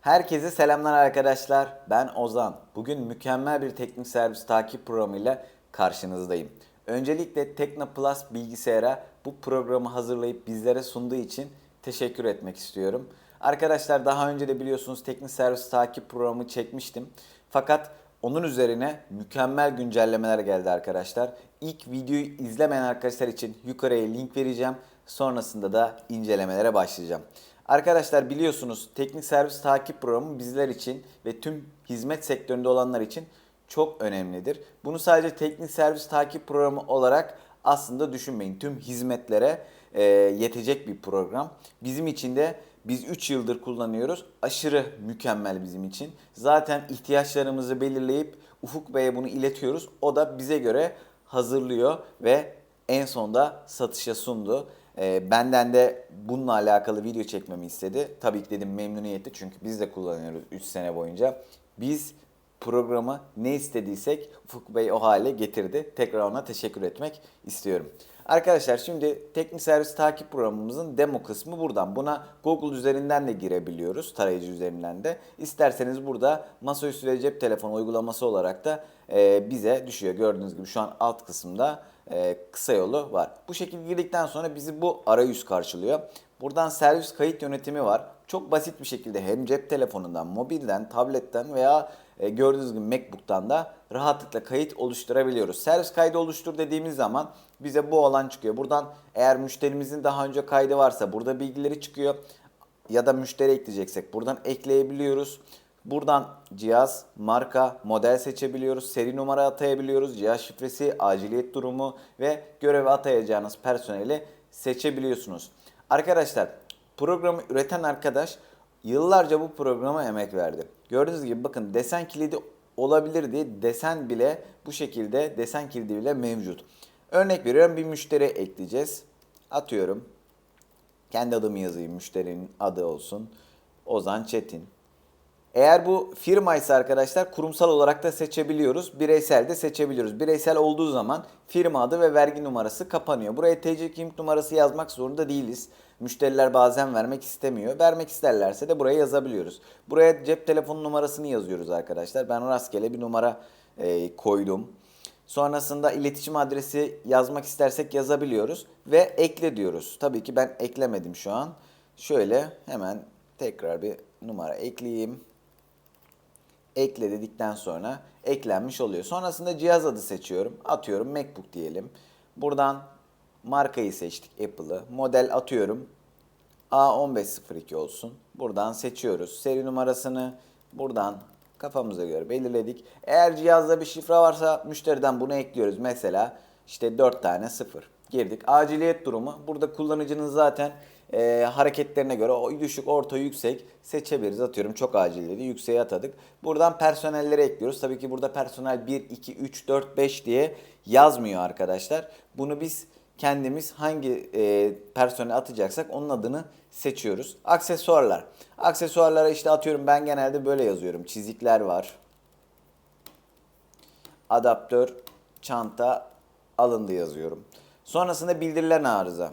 Herkese selamlar arkadaşlar. Ben Ozan. Bugün mükemmel bir teknik servis takip programıyla karşınızdayım. Öncelikle Tekno Plus bilgisayara bu programı hazırlayıp bizlere sunduğu için teşekkür etmek istiyorum. Arkadaşlar daha önce de biliyorsunuz teknik servis takip programı çekmiştim. Fakat onun üzerine mükemmel güncellemeler geldi arkadaşlar. İlk videoyu izlemeyen arkadaşlar için yukarıya link vereceğim. Sonrasında da incelemelere başlayacağım. Arkadaşlar biliyorsunuz teknik servis takip programı bizler için ve tüm hizmet sektöründe olanlar için çok önemlidir. Bunu sadece teknik servis takip programı olarak aslında düşünmeyin. Tüm hizmetlere e, yetecek bir program. Bizim için de biz 3 yıldır kullanıyoruz. Aşırı mükemmel bizim için. Zaten ihtiyaçlarımızı belirleyip Ufuk Bey'e bunu iletiyoruz. O da bize göre hazırlıyor ve en sonda satışa sundu. Ee, benden de bununla alakalı video çekmemi istedi. Tabii ki dedim memnuniyetle çünkü biz de kullanıyoruz 3 sene boyunca. Biz programı ne istediysek Ufuk Bey o hale getirdi. Tekrar ona teşekkür etmek istiyorum. Arkadaşlar şimdi teknik servis takip programımızın demo kısmı buradan. Buna Google üzerinden de girebiliyoruz. Tarayıcı üzerinden de. İsterseniz burada masaüstü ve cep telefonu uygulaması olarak da e, bize düşüyor. Gördüğünüz gibi şu an alt kısımda e, kısa yolu var. Bu şekilde girdikten sonra bizi bu arayüz karşılıyor. Buradan servis kayıt yönetimi var. Çok basit bir şekilde hem cep telefonundan, mobilden, tabletten veya e, gördüğünüz gibi MacBook'tan da rahatlıkla kayıt oluşturabiliyoruz. Servis kaydı oluştur dediğimiz zaman bize bu alan çıkıyor. Buradan eğer müşterimizin daha önce kaydı varsa burada bilgileri çıkıyor. Ya da müşteri ekleyeceksek buradan ekleyebiliyoruz. Buradan cihaz, marka, model seçebiliyoruz. Seri numara atayabiliyoruz. Cihaz şifresi, aciliyet durumu ve göreve atayacağınız personeli seçebiliyorsunuz. Arkadaşlar programı üreten arkadaş yıllarca bu programa emek verdi. Gördüğünüz gibi bakın desen kilidi olabilir diye desen bile bu şekilde desen kilidi bile mevcut. Örnek veriyorum bir müşteri ekleyeceğiz. Atıyorum. Kendi adımı yazayım müşterinin adı olsun. Ozan Çetin. Eğer bu firma ise arkadaşlar kurumsal olarak da seçebiliyoruz. Bireysel de seçebiliyoruz. Bireysel olduğu zaman firma adı ve vergi numarası kapanıyor. Buraya TC kimlik numarası yazmak zorunda değiliz. Müşteriler bazen vermek istemiyor. Vermek isterlerse de buraya yazabiliyoruz. Buraya cep telefonu numarasını yazıyoruz arkadaşlar. Ben rastgele bir numara e, koydum. Sonrasında iletişim adresi yazmak istersek yazabiliyoruz ve ekle diyoruz. Tabii ki ben eklemedim şu an. Şöyle hemen tekrar bir numara ekleyeyim. Ekle dedikten sonra eklenmiş oluyor. Sonrasında cihaz adı seçiyorum. Atıyorum MacBook diyelim. Buradan markayı seçtik Apple'ı. Model atıyorum. A1502 olsun. Buradan seçiyoruz. Seri numarasını buradan kafamıza göre belirledik. Eğer cihazda bir şifre varsa müşteriden bunu ekliyoruz. Mesela işte 4 tane 0 girdik. Aciliyet durumu. Burada kullanıcının zaten e, hareketlerine göre o düşük, orta, yüksek seçebiliriz. Atıyorum çok acil dedi. Yükseğe atadık. Buradan personelleri ekliyoruz. Tabii ki burada personel 1, 2, 3, 4, 5 diye yazmıyor arkadaşlar. Bunu biz kendimiz hangi e, personel atacaksak onun adını seçiyoruz. Aksesuarlar. Aksesuarlara işte atıyorum ben genelde böyle yazıyorum. Çizikler var. Adaptör, çanta alındı yazıyorum. Sonrasında bildirilen arıza.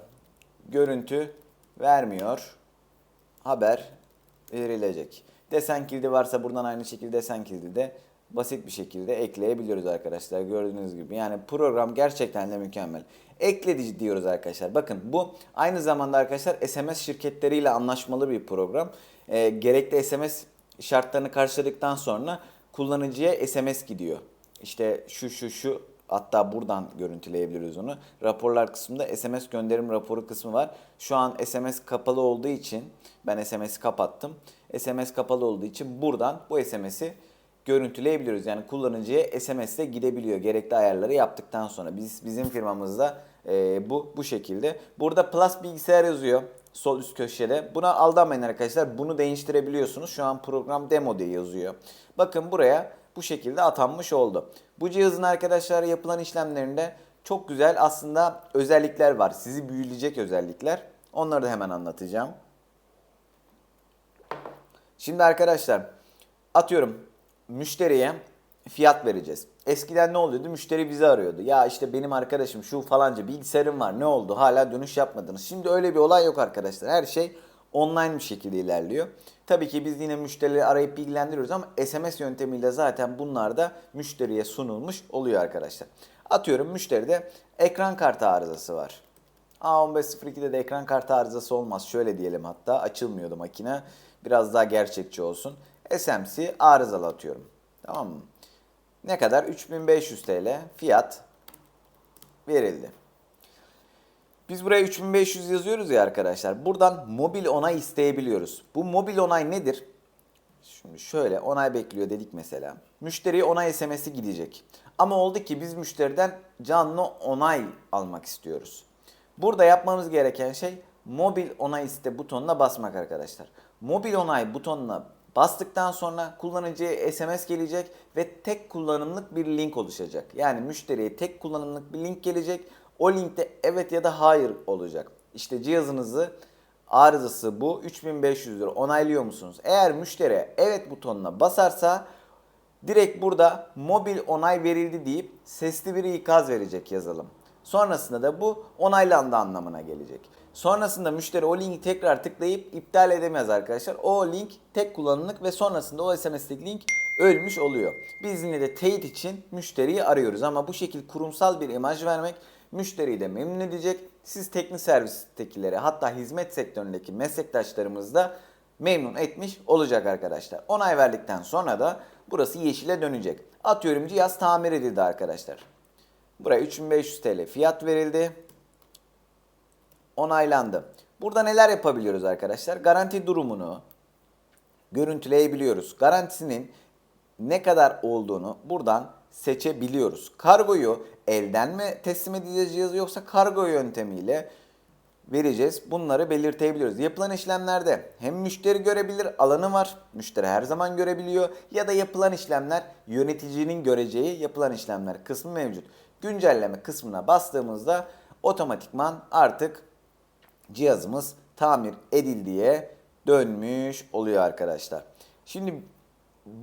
Görüntü vermiyor. Haber verilecek. Desen kilidi varsa buradan aynı şekilde desen kilidi de basit bir şekilde ekleyebiliyoruz arkadaşlar. Gördüğünüz gibi. Yani program gerçekten de mükemmel. Ekledi diyoruz arkadaşlar. Bakın bu aynı zamanda arkadaşlar SMS şirketleriyle anlaşmalı bir program. Ee, gerekli SMS şartlarını karşıladıktan sonra kullanıcıya SMS gidiyor. İşte şu şu şu Hatta buradan görüntüleyebiliriz onu. Raporlar kısmında SMS gönderim raporu kısmı var. Şu an SMS kapalı olduğu için ben SMS'i kapattım. SMS kapalı olduğu için buradan bu SMS'i görüntüleyebiliyoruz. Yani kullanıcıya SMS ile gidebiliyor gerekli ayarları yaptıktan sonra. Biz bizim firmamızda e, bu bu şekilde. Burada Plus bilgisayar yazıyor sol üst köşede. Buna aldanmayın arkadaşlar. Bunu değiştirebiliyorsunuz. Şu an program demo diye yazıyor. Bakın buraya bu şekilde atanmış oldu. Bu cihazın arkadaşlar yapılan işlemlerinde çok güzel aslında özellikler var. Sizi büyüleyecek özellikler. Onları da hemen anlatacağım. Şimdi arkadaşlar atıyorum müşteriye fiyat vereceğiz. Eskiden ne oluyordu? Müşteri bizi arıyordu. Ya işte benim arkadaşım şu falanca bilgisayarım var ne oldu hala dönüş yapmadınız. Şimdi öyle bir olay yok arkadaşlar. Her şey online bir şekilde ilerliyor. Tabii ki biz yine müşterileri arayıp bilgilendiriyoruz ama SMS yöntemiyle zaten bunlar da müşteriye sunulmuş oluyor arkadaşlar. Atıyorum müşteride ekran kartı arızası var. A1502'de de ekran kartı arızası olmaz. Şöyle diyelim hatta açılmıyordu makine. Biraz daha gerçekçi olsun. SMC arızalı atıyorum. Tamam mı? Ne kadar? 3500 TL fiyat verildi. Biz buraya 3500 yazıyoruz ya arkadaşlar. Buradan mobil onay isteyebiliyoruz. Bu mobil onay nedir? Şimdi şöyle onay bekliyor dedik mesela. Müşteriye onay SMS'i gidecek. Ama oldu ki biz müşteriden canlı onay almak istiyoruz. Burada yapmamız gereken şey mobil onay iste butonuna basmak arkadaşlar. Mobil onay butonuna bastıktan sonra kullanıcıya SMS gelecek ve tek kullanımlık bir link oluşacak. Yani müşteriye tek kullanımlık bir link gelecek. O linkte evet ya da hayır olacak. İşte cihazınızı arızası bu 3500 lira onaylıyor musunuz? Eğer müşteri evet butonuna basarsa direkt burada mobil onay verildi deyip sesli bir ikaz verecek yazılım. Sonrasında da bu onaylandı anlamına gelecek. Sonrasında müşteri o linki tekrar tıklayıp iptal edemez arkadaşlar. O link tek kullanımlık ve sonrasında o SMS'lik link ölmüş oluyor. Biz yine de teyit için müşteriyi arıyoruz ama bu şekil kurumsal bir imaj vermek müşteriyi de memnun edecek. Siz teknik servistekileri hatta hizmet sektöründeki meslektaşlarımız da memnun etmiş olacak arkadaşlar. Onay verdikten sonra da burası yeşile dönecek. Atıyorum cihaz tamir edildi arkadaşlar. Buraya 3500 TL fiyat verildi. Onaylandı. Burada neler yapabiliyoruz arkadaşlar? Garanti durumunu görüntüleyebiliyoruz. Garantisinin ne kadar olduğunu buradan seçebiliyoruz. Kargoyu elden mi teslim edeceğiz yoksa kargo yöntemiyle vereceğiz. Bunları belirtebiliyoruz. Yapılan işlemlerde hem müşteri görebilir alanı var. Müşteri her zaman görebiliyor. Ya da yapılan işlemler yöneticinin göreceği yapılan işlemler kısmı mevcut. Güncelleme kısmına bastığımızda otomatikman artık cihazımız tamir edildiğe dönmüş oluyor arkadaşlar. Şimdi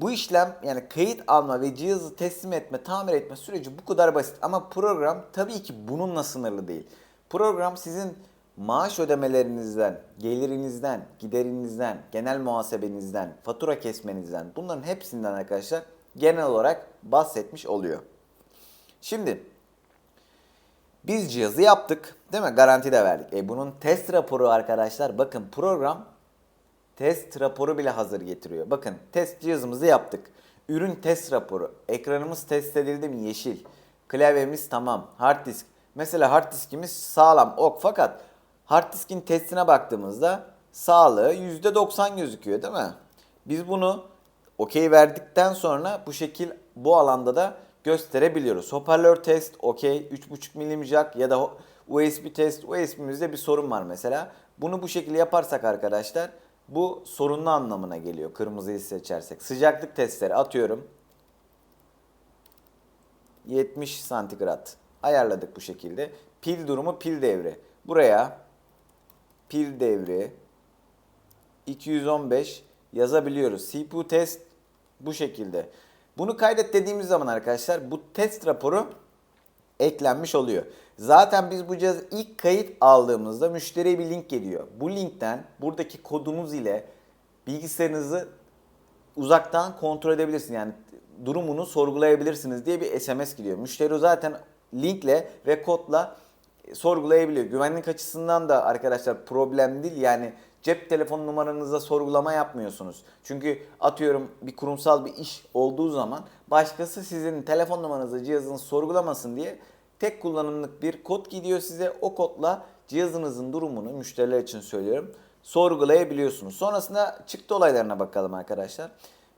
bu işlem yani kayıt alma ve cihazı teslim etme, tamir etme süreci bu kadar basit. Ama program tabii ki bununla sınırlı değil. Program sizin maaş ödemelerinizden, gelirinizden, giderinizden, genel muhasebenizden, fatura kesmenizden bunların hepsinden arkadaşlar genel olarak bahsetmiş oluyor. Şimdi biz cihazı yaptık değil mi? Garanti de verdik. E bunun test raporu arkadaşlar bakın program test raporu bile hazır getiriyor. Bakın test cihazımızı yaptık. Ürün test raporu. Ekranımız test edildi mi? Yeşil. Klavyemiz tamam. Hard disk. Mesela hard diskimiz sağlam. Ok fakat hard diskin testine baktığımızda sağlığı %90 gözüküyor değil mi? Biz bunu okey verdikten sonra bu şekil bu alanda da gösterebiliyoruz. Hoparlör test okey 3.5 milim jack ya da USB test USB'mizde bir sorun var mesela. Bunu bu şekilde yaparsak arkadaşlar bu sorunlu anlamına geliyor kırmızıyı seçersek. Sıcaklık testleri atıyorum. 70 santigrat ayarladık bu şekilde. Pil durumu pil devri. Buraya pil devri 215 yazabiliyoruz. CPU test bu şekilde. Bunu kaydet dediğimiz zaman arkadaşlar bu test raporu eklenmiş oluyor. Zaten biz bu cihazı ilk kayıt aldığımızda müşteriye bir link geliyor. Bu linkten buradaki kodumuz ile bilgisayarınızı uzaktan kontrol edebilirsiniz. Yani durumunu sorgulayabilirsiniz diye bir SMS gidiyor. Müşteri zaten linkle ve kodla sorgulayabiliyor. Güvenlik açısından da arkadaşlar problem değil. Yani cep telefon numaranıza sorgulama yapmıyorsunuz. Çünkü atıyorum bir kurumsal bir iş olduğu zaman başkası sizin telefon numaranızı cihazınızı sorgulamasın diye tek kullanımlık bir kod gidiyor size. O kodla cihazınızın durumunu müşteriler için söylüyorum sorgulayabiliyorsunuz. Sonrasında çıktı olaylarına bakalım arkadaşlar.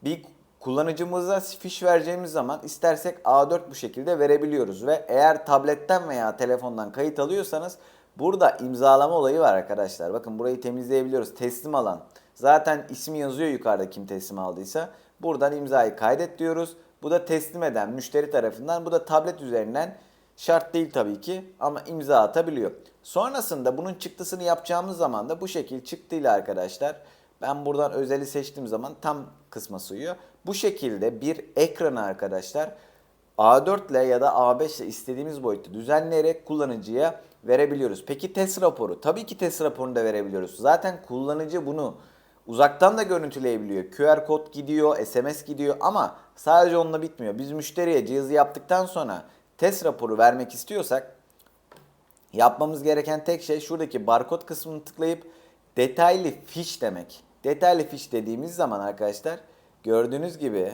Bir kullanıcımıza fiş vereceğimiz zaman istersek A4 bu şekilde verebiliyoruz ve eğer tabletten veya telefondan kayıt alıyorsanız burada imzalama olayı var arkadaşlar. Bakın burayı temizleyebiliyoruz. Teslim alan. Zaten ismi yazıyor yukarıda kim teslim aldıysa. Buradan imzayı kaydet diyoruz. Bu da teslim eden müşteri tarafından. Bu da tablet üzerinden Şart değil tabii ki ama imza atabiliyor. Sonrasında bunun çıktısını yapacağımız zaman da bu şekil çıktıyla arkadaşlar ben buradan özeli seçtiğim zaman tam kısma sığıyor. Bu şekilde bir ekranı arkadaşlar A4 ile ya da A5 ile istediğimiz boyutta düzenleyerek kullanıcıya verebiliyoruz. Peki test raporu? Tabii ki test raporunu da verebiliyoruz. Zaten kullanıcı bunu uzaktan da görüntüleyebiliyor. QR kod gidiyor, SMS gidiyor ama sadece onunla bitmiyor. Biz müşteriye cihazı yaptıktan sonra test raporu vermek istiyorsak Yapmamız gereken tek şey şuradaki barkod kısmını tıklayıp detaylı fiş demek. Detaylı fiş dediğimiz zaman arkadaşlar gördüğünüz gibi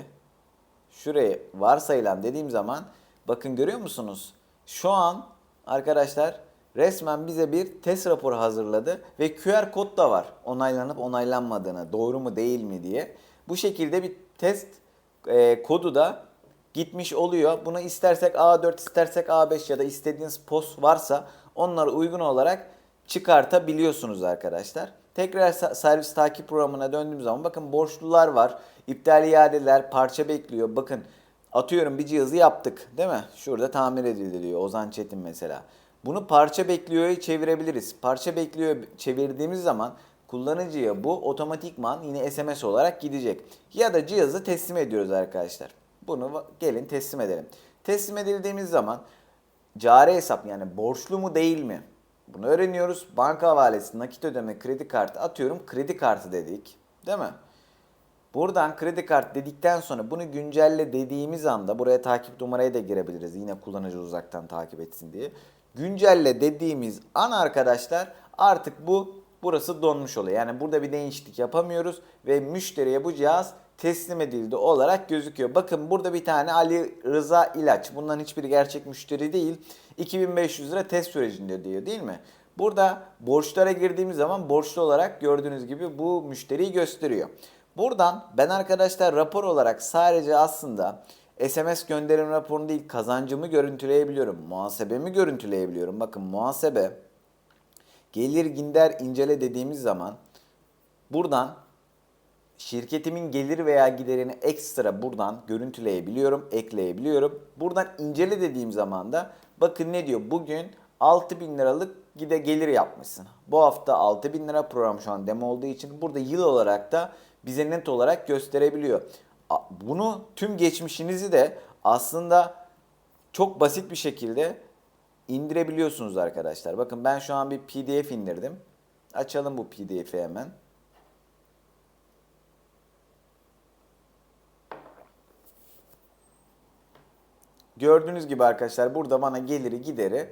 şuraya varsayılan dediğim zaman bakın görüyor musunuz? Şu an arkadaşlar resmen bize bir test raporu hazırladı ve QR kod da var onaylanıp onaylanmadığını doğru mu değil mi diye. Bu şekilde bir test e, kodu da gitmiş oluyor. Bunu istersek A4 istersek A5 ya da istediğiniz post varsa onlara uygun olarak çıkartabiliyorsunuz arkadaşlar. Tekrar servis takip programına döndüğüm zaman bakın borçlular var. iptal iadeler, parça bekliyor. Bakın atıyorum bir cihazı yaptık değil mi? Şurada tamir edildi diyor Ozan Çetin mesela. Bunu parça bekliyor'ya çevirebiliriz. Parça bekliyor çevirdiğimiz zaman kullanıcıya bu otomatikman yine SMS olarak gidecek. Ya da cihazı teslim ediyoruz arkadaşlar. Bunu gelin teslim edelim. Teslim edildiğimiz zaman cari hesap yani borçlu mu değil mi? Bunu öğreniyoruz. Banka havalesi, nakit ödeme, kredi kartı atıyorum. Kredi kartı dedik. Değil mi? Buradan kredi kart dedikten sonra bunu güncelle dediğimiz anda buraya takip numarayı da girebiliriz. Yine kullanıcı uzaktan takip etsin diye. Güncelle dediğimiz an arkadaşlar artık bu burası donmuş oluyor. Yani burada bir değişiklik yapamıyoruz ve müşteriye bu cihaz teslim edildi olarak gözüküyor. Bakın burada bir tane Ali Rıza İlaç. Bunların hiçbiri gerçek müşteri değil. 2500 lira test sürecinde diyor değil mi? Burada borçlara girdiğimiz zaman borçlu olarak gördüğünüz gibi bu müşteriyi gösteriyor. Buradan ben arkadaşlar rapor olarak sadece aslında SMS gönderim raporunu değil kazancımı görüntüleyebiliyorum. Muhasebemi görüntüleyebiliyorum. Bakın muhasebe gelir ginder incele dediğimiz zaman buradan şirketimin gelir veya giderini ekstra buradan görüntüleyebiliyorum, ekleyebiliyorum. Buradan incele dediğim zaman da bakın ne diyor? Bugün 6000 liralık gide gelir yapmışsın. Bu hafta 6000 lira program şu an demo olduğu için burada yıl olarak da bize net olarak gösterebiliyor. Bunu tüm geçmişinizi de aslında çok basit bir şekilde indirebiliyorsunuz arkadaşlar. Bakın ben şu an bir PDF indirdim. Açalım bu PDF'i hemen. Gördüğünüz gibi arkadaşlar burada bana geliri gideri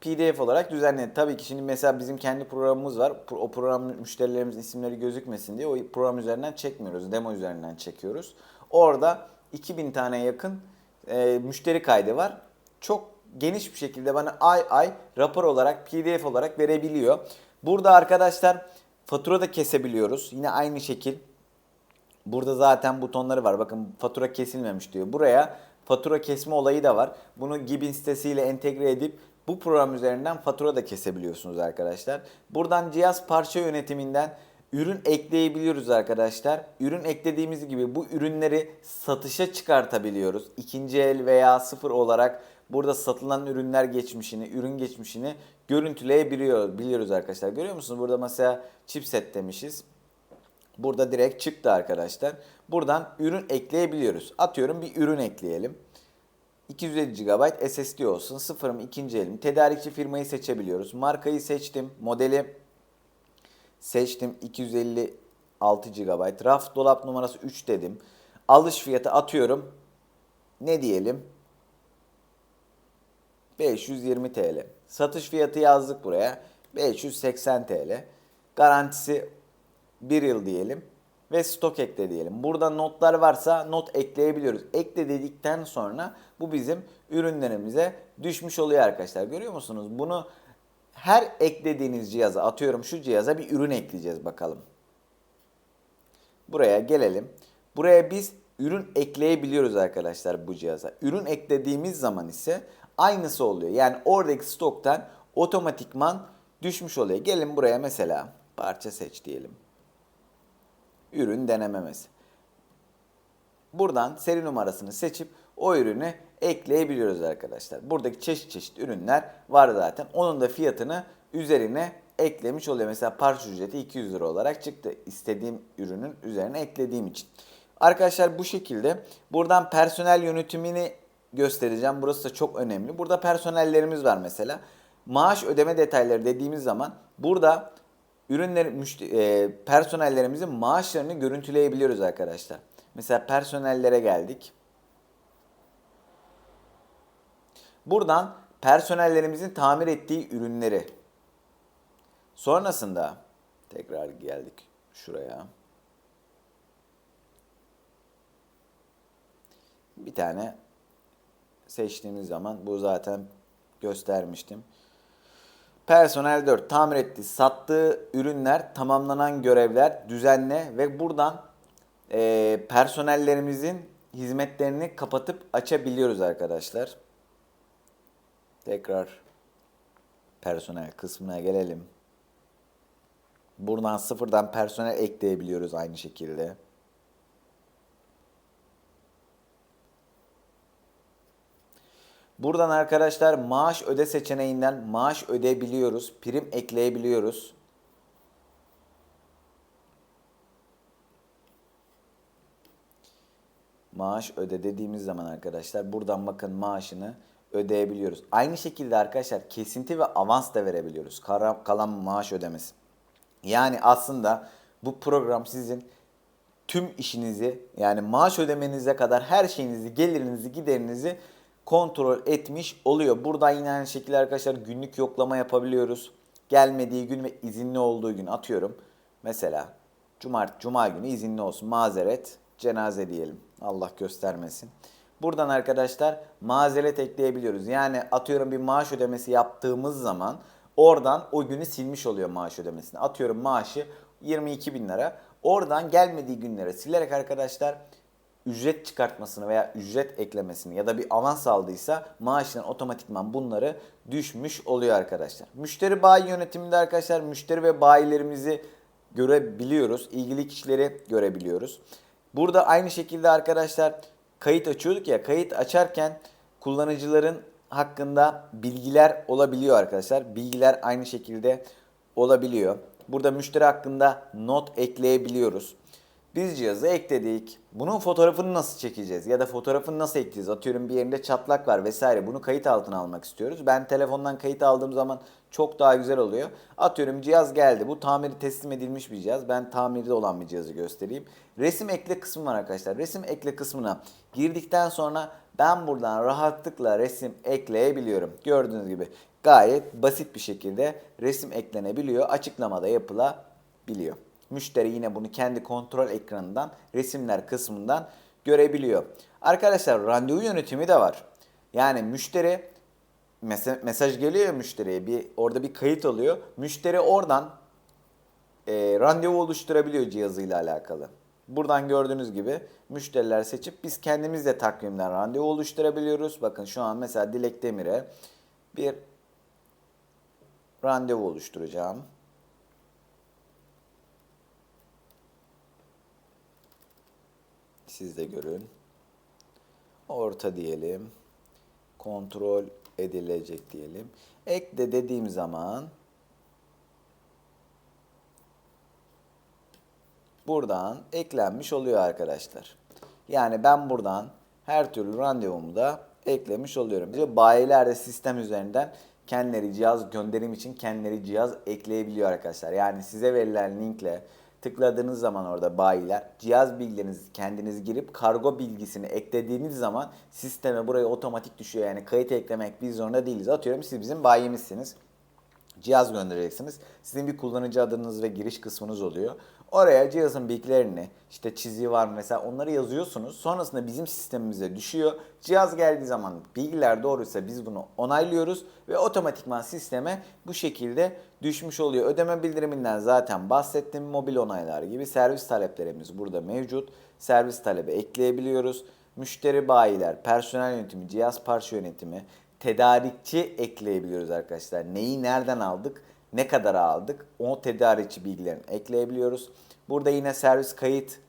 PDF olarak düzenledi. Tabii ki şimdi mesela bizim kendi programımız var. O program müşterilerimizin isimleri gözükmesin diye o program üzerinden çekmiyoruz. Demo üzerinden çekiyoruz. Orada 2000 tane yakın e, müşteri kaydı var. Çok geniş bir şekilde bana ay ay rapor olarak PDF olarak verebiliyor. Burada arkadaşlar fatura da kesebiliyoruz. Yine aynı şekil Burada zaten butonları var. Bakın fatura kesilmemiş diyor. Buraya fatura kesme olayı da var. Bunu Gibin sitesiyle entegre edip bu program üzerinden fatura da kesebiliyorsunuz arkadaşlar. Buradan cihaz parça yönetiminden ürün ekleyebiliyoruz arkadaşlar. Ürün eklediğimiz gibi bu ürünleri satışa çıkartabiliyoruz. İkinci el veya sıfır olarak burada satılan ürünler geçmişini, ürün geçmişini görüntüleyebiliyoruz biliyoruz arkadaşlar. Görüyor musunuz? Burada mesela chipset demişiz. Burada direkt çıktı arkadaşlar. Buradan ürün ekleyebiliyoruz. Atıyorum bir ürün ekleyelim. 250 GB SSD olsun. Sıfırım ikinci elim. Tedarikçi firmayı seçebiliyoruz. Markayı seçtim. Modeli seçtim. 256 GB. Raf dolap numarası 3 dedim. Alış fiyatı atıyorum. Ne diyelim? 520 TL. Satış fiyatı yazdık buraya. 580 TL. Garantisi 1 yıl diyelim ve stok ekle diyelim. Burada notlar varsa not ekleyebiliyoruz. Ekle dedikten sonra bu bizim ürünlerimize düşmüş oluyor arkadaşlar. Görüyor musunuz? Bunu her eklediğiniz cihaza atıyorum şu cihaza bir ürün ekleyeceğiz bakalım. Buraya gelelim. Buraya biz ürün ekleyebiliyoruz arkadaşlar bu cihaza. Ürün eklediğimiz zaman ise aynısı oluyor. Yani oradaki stoktan otomatikman düşmüş oluyor. Gelin buraya mesela parça seç diyelim ürün denememesi. Buradan seri numarasını seçip o ürünü ekleyebiliyoruz arkadaşlar. Buradaki çeşit çeşit ürünler var zaten. Onun da fiyatını üzerine eklemiş oluyor. Mesela parça ücreti 200 lira olarak çıktı. İstediğim ürünün üzerine eklediğim için. Arkadaşlar bu şekilde buradan personel yönetimini göstereceğim. Burası da çok önemli. Burada personellerimiz var mesela. maaş ödeme detayları dediğimiz zaman burada ürünler müşte- e, personellerimizin maaşlarını görüntüleyebiliyoruz arkadaşlar. Mesela personellere geldik. Buradan personellerimizin tamir ettiği ürünleri. Sonrasında tekrar geldik şuraya. Bir tane seçtiğimiz zaman bu zaten göstermiştim. Personel 4 tamir etti. Sattığı ürünler, tamamlanan görevler, düzenle ve buradan eee, personellerimizin hizmetlerini kapatıp açabiliyoruz arkadaşlar. Tekrar personel kısmına gelelim. Buradan sıfırdan personel ekleyebiliyoruz aynı şekilde. Buradan arkadaşlar maaş öde seçeneğinden maaş ödeyebiliyoruz. Prim ekleyebiliyoruz. Maaş öde dediğimiz zaman arkadaşlar buradan bakın maaşını ödeyebiliyoruz. Aynı şekilde arkadaşlar kesinti ve avans da verebiliyoruz. Kara- Kalan maaş ödemesi. Yani aslında bu program sizin tüm işinizi yani maaş ödemenize kadar her şeyinizi, gelirinizi, giderinizi kontrol etmiş oluyor. Buradan yine aynı şekilde arkadaşlar günlük yoklama yapabiliyoruz. Gelmediği gün ve izinli olduğu gün atıyorum. Mesela cumart cuma günü izinli olsun. Mazeret, cenaze diyelim. Allah göstermesin. Buradan arkadaşlar mazeret ekleyebiliyoruz. Yani atıyorum bir maaş ödemesi yaptığımız zaman oradan o günü silmiş oluyor maaş ödemesini. Atıyorum maaşı 22 bin lira. Oradan gelmediği günlere silerek arkadaşlar ücret çıkartmasını veya ücret eklemesini ya da bir avans aldıysa maaşından otomatikman bunları düşmüş oluyor arkadaşlar. Müşteri bayi yönetiminde arkadaşlar müşteri ve bayilerimizi görebiliyoruz. İlgili kişileri görebiliyoruz. Burada aynı şekilde arkadaşlar kayıt açıyorduk ya kayıt açarken kullanıcıların hakkında bilgiler olabiliyor arkadaşlar. Bilgiler aynı şekilde olabiliyor. Burada müşteri hakkında not ekleyebiliyoruz. Biz cihazı ekledik. Bunun fotoğrafını nasıl çekeceğiz? Ya da fotoğrafını nasıl ekleyeceğiz? Atıyorum bir yerinde çatlak var vesaire. Bunu kayıt altına almak istiyoruz. Ben telefondan kayıt aldığım zaman çok daha güzel oluyor. Atıyorum cihaz geldi. Bu tamiri teslim edilmiş bir cihaz. Ben tamirde olan bir cihazı göstereyim. Resim ekle kısmı var arkadaşlar. Resim ekle kısmına girdikten sonra ben buradan rahatlıkla resim ekleyebiliyorum. Gördüğünüz gibi gayet basit bir şekilde resim eklenebiliyor. Açıklamada yapılabiliyor. Müşteri yine bunu kendi kontrol ekranından resimler kısmından görebiliyor. Arkadaşlar randevu yönetimi de var. Yani müşteri mesaj geliyor müşteriye bir orada bir kayıt oluyor. Müşteri oradan e, randevu oluşturabiliyor cihazıyla alakalı. Buradan gördüğünüz gibi müşteriler seçip biz kendimiz de takvimden randevu oluşturabiliyoruz. Bakın şu an mesela Dilek Demir'e bir randevu oluşturacağım. Siz de görün. Orta diyelim. Kontrol edilecek diyelim. Ekle dediğim zaman buradan eklenmiş oluyor arkadaşlar. Yani ben buradan her türlü randevumu da eklemiş oluyorum. Ve bayiler de sistem üzerinden kendileri cihaz gönderim için kendileri cihaz ekleyebiliyor arkadaşlar. Yani size verilen linkle tıkladığınız zaman orada bayiler cihaz bilgilerinizi kendiniz girip kargo bilgisini eklediğiniz zaman sisteme buraya otomatik düşüyor. Yani kayıt eklemek biz zorunda değiliz. Atıyorum siz bizim bayimizsiniz cihaz göndereceksiniz. Sizin bir kullanıcı adınız ve giriş kısmınız oluyor. Oraya cihazın bilgilerini, işte çiziği var mı mesela onları yazıyorsunuz. Sonrasında bizim sistemimize düşüyor. Cihaz geldiği zaman bilgiler doğruysa biz bunu onaylıyoruz ve otomatikman sisteme bu şekilde düşmüş oluyor. Ödeme bildiriminden zaten bahsettim. Mobil onaylar gibi servis taleplerimiz burada mevcut. Servis talebi ekleyebiliyoruz. Müşteri bayiler, personel yönetimi, cihaz parça yönetimi, tedarikçi ekleyebiliyoruz arkadaşlar. Neyi nereden aldık, ne kadar aldık o tedarikçi bilgilerini ekleyebiliyoruz. Burada yine servis kayıtla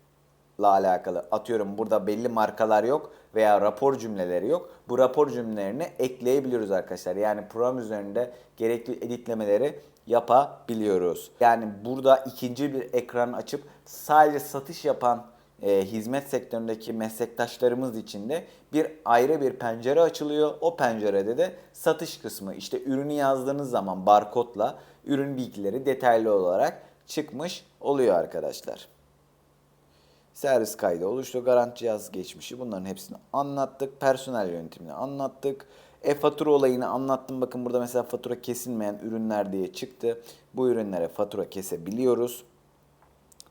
alakalı atıyorum burada belli markalar yok veya rapor cümleleri yok. Bu rapor cümlelerini ekleyebiliyoruz arkadaşlar. Yani program üzerinde gerekli editlemeleri yapabiliyoruz. Yani burada ikinci bir ekran açıp sadece satış yapan e, hizmet sektöründeki meslektaşlarımız için de bir ayrı bir pencere açılıyor. O pencerede de satış kısmı işte ürünü yazdığınız zaman barkodla ürün bilgileri detaylı olarak çıkmış oluyor arkadaşlar. Servis kaydı oluştu, garanti cihaz geçmişi bunların hepsini anlattık. Personel yönetimini anlattık. E-fatura olayını anlattım. Bakın burada mesela fatura kesilmeyen ürünler diye çıktı. Bu ürünlere fatura kesebiliyoruz.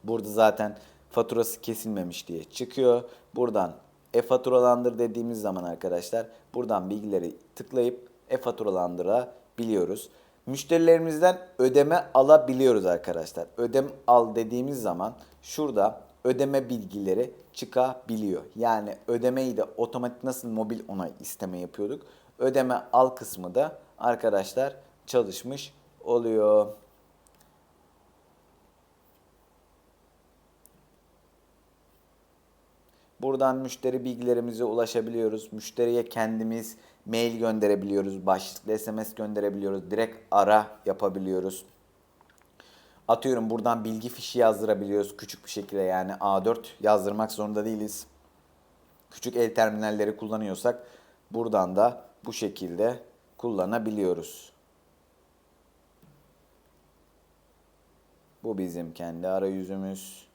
Burada zaten faturası kesilmemiş diye çıkıyor. Buradan e-faturalandır dediğimiz zaman arkadaşlar buradan bilgileri tıklayıp e-faturalandırabiliyoruz. Müşterilerimizden ödeme alabiliyoruz arkadaşlar. Ödem al dediğimiz zaman şurada ödeme bilgileri çıkabiliyor. Yani ödemeyi de otomatik nasıl mobil onay isteme yapıyorduk. Ödeme al kısmı da arkadaşlar çalışmış oluyor. Buradan müşteri bilgilerimize ulaşabiliyoruz. Müşteriye kendimiz mail gönderebiliyoruz. Başlıklı SMS gönderebiliyoruz. Direkt ara yapabiliyoruz. Atıyorum buradan bilgi fişi yazdırabiliyoruz küçük bir şekilde yani A4 yazdırmak zorunda değiliz. Küçük el terminalleri kullanıyorsak buradan da bu şekilde kullanabiliyoruz. Bu bizim kendi arayüzümüz.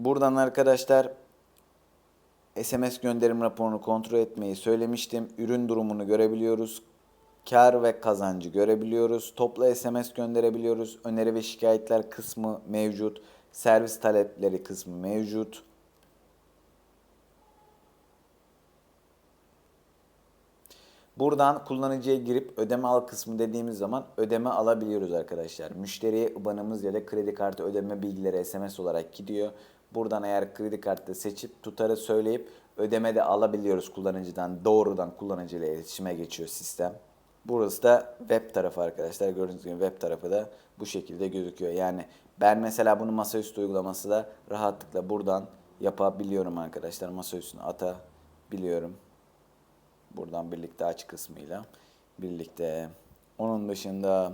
Buradan arkadaşlar SMS gönderim raporunu kontrol etmeyi söylemiştim. Ürün durumunu görebiliyoruz. Kar ve kazancı görebiliyoruz. Topla SMS gönderebiliyoruz. Öneri ve şikayetler kısmı mevcut. Servis talepleri kısmı mevcut. Buradan kullanıcıya girip ödeme al kısmı dediğimiz zaman ödeme alabiliyoruz arkadaşlar. Müşteriye IBAN'ımız ya da kredi kartı ödeme bilgileri SMS olarak gidiyor. Buradan eğer kredi kartı seçip tutarı söyleyip ödeme de alabiliyoruz kullanıcıdan. Doğrudan kullanıcıyla iletişime geçiyor sistem. Burası da web tarafı arkadaşlar. Gördüğünüz gibi web tarafı da bu şekilde gözüküyor. Yani ben mesela bunu masaüstü uygulaması da rahatlıkla buradan yapabiliyorum arkadaşlar. Masaüstüne atabiliyorum. Buradan birlikte aç kısmıyla birlikte. Onun dışında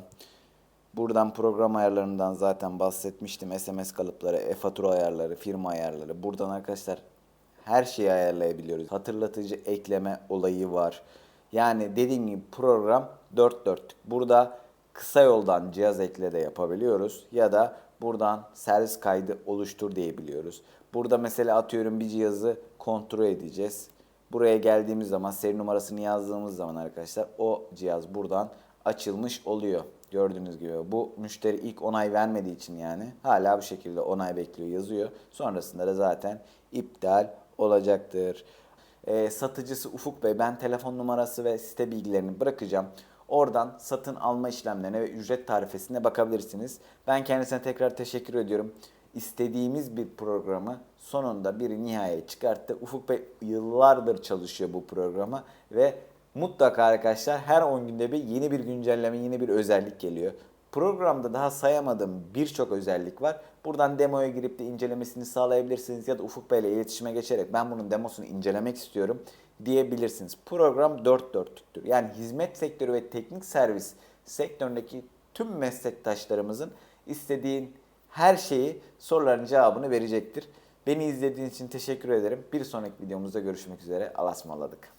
buradan program ayarlarından zaten bahsetmiştim. SMS kalıpları, e-fatura ayarları, firma ayarları. Buradan arkadaşlar her şeyi ayarlayabiliyoruz. Hatırlatıcı ekleme olayı var. Yani dediğim gibi program dört dörtlük. Burada kısa yoldan cihaz ekle de yapabiliyoruz. Ya da buradan servis kaydı oluştur diyebiliyoruz. Burada mesela atıyorum bir cihazı kontrol edeceğiz. Buraya geldiğimiz zaman seri numarasını yazdığımız zaman arkadaşlar o cihaz buradan açılmış oluyor. Gördüğünüz gibi bu müşteri ilk onay vermediği için yani hala bu şekilde onay bekliyor yazıyor. Sonrasında da zaten iptal olacaktır. E, satıcısı Ufuk Bey ben telefon numarası ve site bilgilerini bırakacağım. Oradan satın alma işlemlerine ve ücret tarifesine bakabilirsiniz. Ben kendisine tekrar teşekkür ediyorum istediğimiz bir programı sonunda biri nihayet çıkarttı. Ufuk Bey yıllardır çalışıyor bu programa ve mutlaka arkadaşlar her 10 günde bir yeni bir güncelleme, yeni bir özellik geliyor. Programda daha sayamadığım birçok özellik var. Buradan demoya girip de incelemesini sağlayabilirsiniz ya da Ufuk Bey ile iletişime geçerek ben bunun demosunu incelemek istiyorum diyebilirsiniz. Program dört dörtlüktür. Yani hizmet sektörü ve teknik servis sektöründeki tüm meslektaşlarımızın istediğin her şeyi soruların cevabını verecektir. Beni izlediğiniz için teşekkür ederim. Bir sonraki videomuzda görüşmek üzere. Alasmaladık.